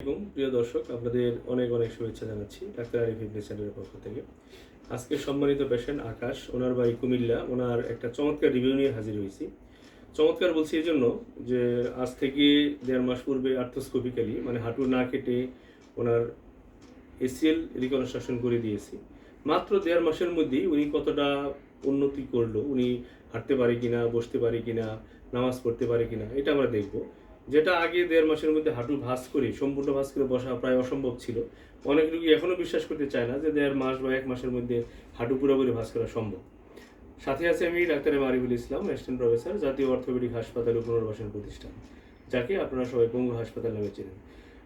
আলাইকুম প্রিয় দর্শক, আপনাদের অনেক অনেক শুভেচ্ছা জানাচ্ছি ডাক্তার আরিফ ইবনে চ্যানেলের পক্ষ থেকে। আজকে সম্মানিত পেশেন্ট আকাশ, ওনার বাড়ি কুমিল্লা। ওনার একটা চমৎকার রিভিউ নিয়ে হাজির হয়েছি। চমৎকার বলছি এই জন্য যে আজ থেকে দেড় মাস পূর্বে আর্থোস্কোপিক্যালি মানে হাঁটু না কেটে ওনার এসিএল রিকনস্ট্রাকশন করে দিয়েছি। মাত্র দেড় মাসের মধ্যেই উনি কতটা উন্নতি করল, উনি হাঁটতে পারে কিনা, বসতে পারে কিনা, নামাজ পড়তে পারে কিনা, এটা আমরা দেখব। যেটা আগে দেড় মাসের মধ্যে হাঁটু ভাঁজ করে, সম্পূর্ণ ভাঁজ করে বসা প্রায় অসম্ভব ছিল। অনেক রোগী এখনও বিশ্বাস করতে চায় না যে দেড় মাস বা এক মাসের মধ্যে হাঁটু পুরোপুরি ভাঁজ করা সম্ভব। সাথে আছে আমি doctor M Ariful Islam assistant professor জাতীয় অর্থোপেডিক হাসপাতাল ও পুনর্বাসন প্রতিষ্ঠান, যাকে আপনারা সবাই পঙ্গু হাসপাতাল নামে চেনেন।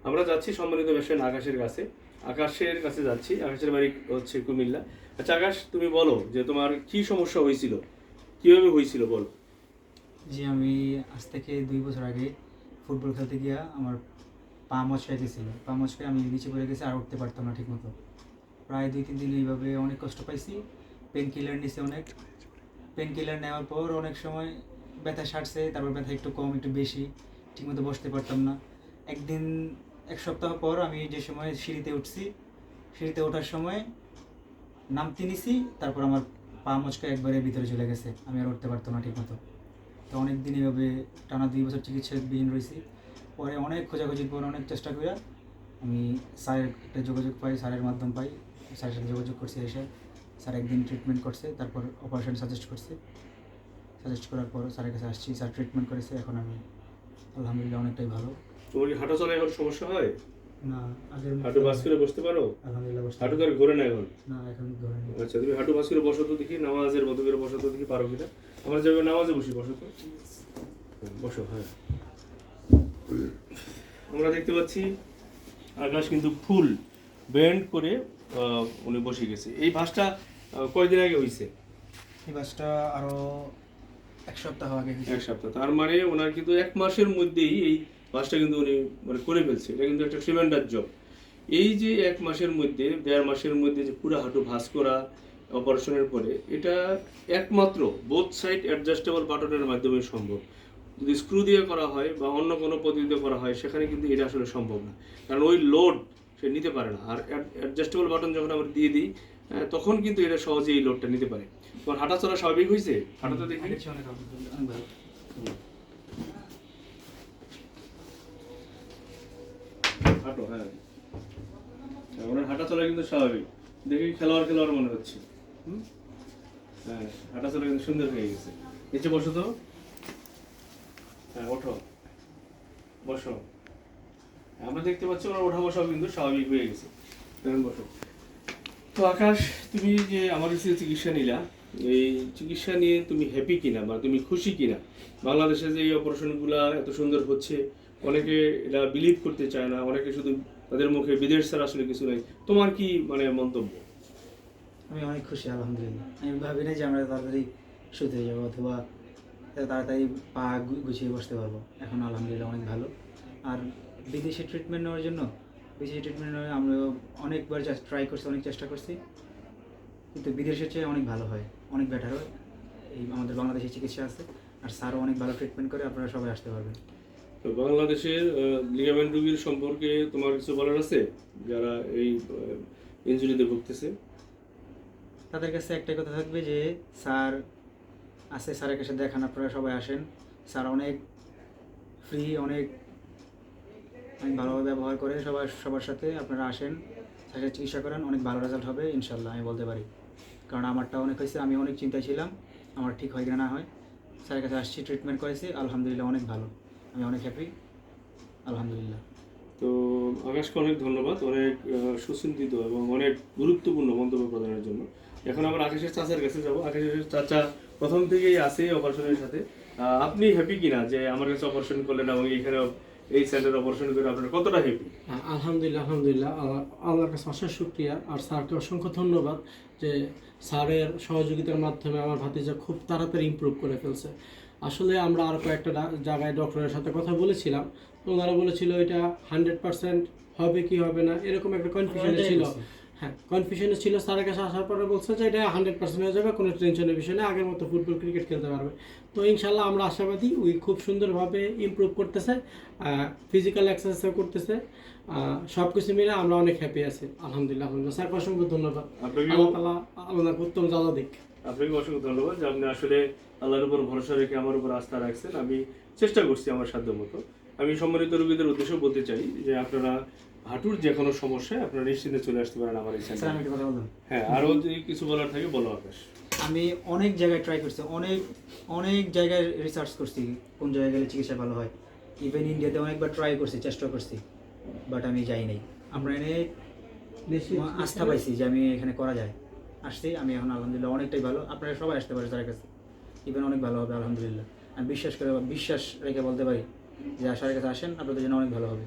আমরা যাচ্ছি সম্মানিত পেশেন্ট আকাশের কাছে। আকাশের কাছে যাচ্ছি। আকাশের বাড়ি হচ্ছে কুমিল্লা। আচ্ছা আকাশ, তুমি বলো যে তোমার কি সমস্যা হয়েছিল? কীভাবে হয়েছিল বলো? জি, আমি আজ থেকে দুই বছর আগে ফুটবল খেলতে গিয়া আমার পা মচকায় গেছিল। পা মচকায় আমি নিচে পড়ে গেছি আর উঠতে পারতাম না ঠিকমতো। প্রায় দুই, তিন দিন এইভাবে অনেক কষ্ট পাইছি। পেন কিলার নিছে অনেক। পেন কিলার নেওয়ার পর অনেক সময় ব্যথা সারছে, তারপর ব্যথা একটু কম, একটু বেশি, ঠিকমতো বসতে পারতাম না। একদিন, এক সপ্তাহ পর আমি যে সময় সিঁড়িতে উঠছি, সিঁড়িতে ওঠার সময় নামতে নিছি, তারপর আমার পা মচকা একবারে ভিতরে চলে গেছে। আমি আর উঠতে পারতাম না ঠিকমতো। তো অনেক দিন এভাবে টানা দুই বছর চিকিৎসাধীন রয়েছি। পরে অনেক খোঁজাখুঁজির পর অনেক চেষ্টা করে আমি স্যারের একটা যোগাযোগ পাই স্যারের মাধ্যম পাই। স্যারের সাথে যোগাযোগ করছি এসে। স্যার একদিন ট্রিটমেন্ট করছে তারপর অপারেশন সাজেস্ট করছে। সাজেস্ট করার পর স্যারের কাছে আসছি স্যার ট্রিটমেন্ট করেছে এখন আমি আলহামদুলিল্লাহ অনেকটাই ভালো। তোমার কি হাঁটা চলায় এখন সমস্যা হয়? না মতো- হাঁটু ভাঁজ করে বসতে পারো? আলহামদুলিল্লাহ বসতে হাঁটু তো আর ঘোরে না এখন? না এখন ধরে নেই। আচ্ছা তুমি হাঁটু ভাঁজ করে বসো তো দেখি নামাজের মতো করে বসো তো দেখি পারো কিনা? আমরা যাবে নামাজে বসি বসো তো। বসো হ্যাঁ। আমরা দেখতে পাচ্ছি আকাশ কিন্তু ফুল বেন্ড করে উনি বসে গেছে। এই আহ, কয়দিন আগে হয়েছে এই বাসটা আরও এক সপ্তাহ আগে এক সপ্তাহ। তার মানে ওনার কিন্তু এক মাসের মধ্যেই এই ভাঁজটা কিন্তু উনি মানে করে ফেলছে। এটা কিন্তু একটা ট্রিমেন্ডার জব এই যে এক মাসের মধ্যে দেড় মাসের মধ্যে যে পুরো হাঁটু ভাঁজ করা অপারেশনের পরে এটা একমাত্র বোথ সাইড অ্যাডজাস্টেবল বাটনের মাধ্যমে সম্ভব। যদি স্ক্রু দিয়ে করা হয় বা অন্য কোনো পদ্ধতিতে করা হয় সেখানে কিন্তু এটা আসলে সম্ভব না। কারণ ওই লোড সে নিতে পারে না। আর অ্যাডজাস্টেবল বাটন যখন আমরা দিয়ে দিই তখন কিন্তু এটা সহজে এই লোডটা নিতে পারে। তোমার হাঁটা চলা স্বাভাবিক হয়েছে হাঁটাতে দেখি হাঁটো হ্যাঁ। ওনার হাঁটা চলা কিন্তু স্বাভাবিক। দেখি খেলোয়াড় খেলোয়াড় মনে হচ্ছে? হ্যাঁ কিন্তু সুন্দর হয়ে গেছে। নিচে বসো তো। হ্যাঁ ওঠো। বসো। আমরা দেখতে পাচ্ছি ওনার ওঠা বসাও কিন্তু স্বাভাবিক হয়ে গেছে। বসো। তো আকাশ, তুমি যে আমার কাছে চিকিৎসা নিলা, এই চিকিৎসা নিয়ে তুমি হ্যাপি কিনা বা তুমি খুশি কিনা? বাংলাদেশে যে এই অপারেশনগুলো এত সুন্দর হচ্ছে, অনেকে এটা বিলিভ করতে চায় না, অনেকে শুধু তাদের মুখে বিদেশ ছাড়া আসলে কিছু নাই। তোমার কি মানে মন্তব্য? আমি অনেক খুশি আলহামদুলিল্লাহ। আমি ভাবি না যে আমরা তাড়াতাড়ি শুতে হয়ে যাব অথবা তাড়াতাড়ি পা গুছিয়ে বসতে পারব। এখন আলহামদুলিল্লাহ অনেক ভালো। আর বিদেশে ট্রিটমেন্ট নেওয়ার জন্য বিদেশি ট্রিটমেন্ট নেওয়া আমরা অনেকবার ট্রাই করছি অনেক চেষ্টা করছি। কিন্তু বিদেশের চেয়ে অনেক ভালো হয় অনেক বেটার হয়। এই আমাদের বাংলাদেশে চিকিৎসা আছে আর স্যারও অনেক ভালো ট্রিটমেন্ট করে আপনারা সবাই আসতে পারবেন। তো বাংলাদেশের লিগামেন্ট রোগীর সম্পর্কে তোমার কিছু বলার আছে? যারা এই ইনজুরিতে ভুগতেছে? তাদের কাছে একটাই কথা থাকবে যে, স্যার আছে, স্যারের কাছে দেখান আপনারা সবাই আসেন। স্যার অনেক ফ্রি অনেক অনেক ভালোভাবে ব্যবহার করে সবার সবার সাথে আপনারা আসেন। স্যারের চিকিৎসা করেন, অনেক ভালো রেজাল্ট হবে, ইনশাল্লাহ, আমি বলতে পারি। কারণ আমারটা অনেক হয়েছে, আমি অনেক চিন্তায় ছিলাম, আমার ঠিক হয় কিনা না হয়। স্যারের কাছে আসছি ট্রিটমেন্ট করেছি, আলহামদুলিল্লাহ, অনেক ভালো, আমি অনেক হ্যাপি আলহামদুলিল্লাহ। তো আকাশকে অনেক ধন্যবাদ, অনেক সুচিন্তিত এবং অনেক গুরুত্বপূর্ণ মন্তব্য প্রদানের জন্য। এখন আমরা আকাশের চাচার কাছে যাব। আকাশের চাচা প্রথম থেকেই আছে অপারেশনের সাথে। আপনি হ্যাপি কিনা যে আমার কাছে অপারেশন করলেন এবং এইখানে এই সেন্টারে অপারেশন করে আপনার কতটা হ্যাপি হ্যাঁ, আলহামদুলিল্লাহ আলহামদুলিল্লাহ। আল্লাহ- আল্লাহর কাছে অশেষ শুক্রিয়া। আর স্যারকে অসংখ্য ধন্যবাদ যে স্যারের সহযোগিতার মাধ্যমে আমার ভাতিজা খুব তাড়াতাড়ি ইমপ্রুভ করে ফেলছে। আসলে আমরা আর কয়েকটা জায়গায় ডক্টরের সাথে কথা বলেছিলাম। তো ওনারা বলেছিল এটা হান্ড্রেড পার্সেন্ট হবে কি হবে না এরকম একটা কনফিউশনে ছিল। হ্যাঁ কনফিউশনে ছিল স্যারের কাছে আসার পরে বলছে যে এটা হান্ড্রেড পার্সেন্ট হয়ে যাবে কোনো টেনশনের বিষয় নেই আগের মতো ফুটবল ক্রিকেট খেলতে পারবে। তো ইনশাল্লাহ আমরা আশাবাদী উই খুব সুন্দরভাবে ইমপ্রুভ করতেছে ফিজিক্যাল এক্সারসাইজও করতেছে সব কিছু মিলে আমরা অনেক হ্যাপি আছি আলহামদুলিল্লাহ আলহামদুলিল্লাহ। স্যার অসংখ্য ধন্যবাদ। আল্লাহ তালা আপনাকে উত্তম জ্বালা দিক। আপনাকে অসংখ্য ধন্যবাদ যে আপনি আসলে আল্লাহর উপর ভরসা রেখে আমার উপর আস্থা রাখছেন। আমি চেষ্টা করছি আমার সাধ্য মতো আমি সম্মানিত রোগীদের উদ্দেশ্য বলতে চাই যে আপনারা হাঁটুর যে কোনো সমস্যায় আপনারা নিশ্চিন্তে চলে আসতে পারেন আমার এই স্যার সেন্টারে আমি একটা কথা বললাম হ্যাঁ আরও যদি কিছু বলার থাকে বলো আকাশ। আমি অনেক জায়গায় ট্রাই করছি অনেক অনেক জায়গায় রিসার্চ করছি কোন জায়গায় গেলে চিকিৎসা ভালো হয়। ইভেন ইন্ডিয়াতে অনেকবার ট্রাই করছি চেষ্টা করছি বাট আমি যাই নাই। আমরা এনে আস্থা পাইছি যে আমি এখানে করা যায়। আসছি আমি এখন আলহামদুলিল্লাহ অনেকটাই ভালো। আপনারা সবাই আসতে পারে স্যারের কাছে। ইভেন অনেক ভালো হবে আলহামদুলিল্লাহ। আমি বিশ্বাস করে বিশ্বাস রেখে বলতে পারি যে স্যারের কাছে আসেন আপনাদের জন্য অনেক ভালো হবে।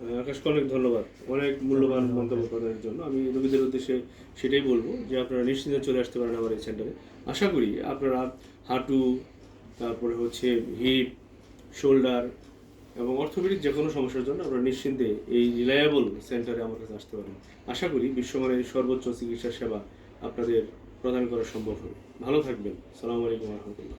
আকাশকে অনেক ধন্যবাদ। অনেক মূল্যবান মন্তব্য করার জন্য। আমি রোগীদের উদ্দেশ্যে সেটাই বলব যে আপনারা নিশ্চিন্তে চলে আসতে পারেন আমার এই সেন্টারে আশা করি আপনারা হাঁটু তারপরে হচ্ছে হিপ শোল্ডার এবং অর্থোপেডিক যে কোনো সমস্যার জন্য আপনারা নিশ্চিন্তে এই রিলায়েবল সেন্টারে আমার কাছে আসতে পারেন। আশা করি বিশ্বমানের সর্বোচ্চ চিকিৎসা সেবা আপনাদের প্রদান করা সম্ভব হবে। ভালো থাকবেন। সালামু আলাইকুম রহমতুল্লাহ।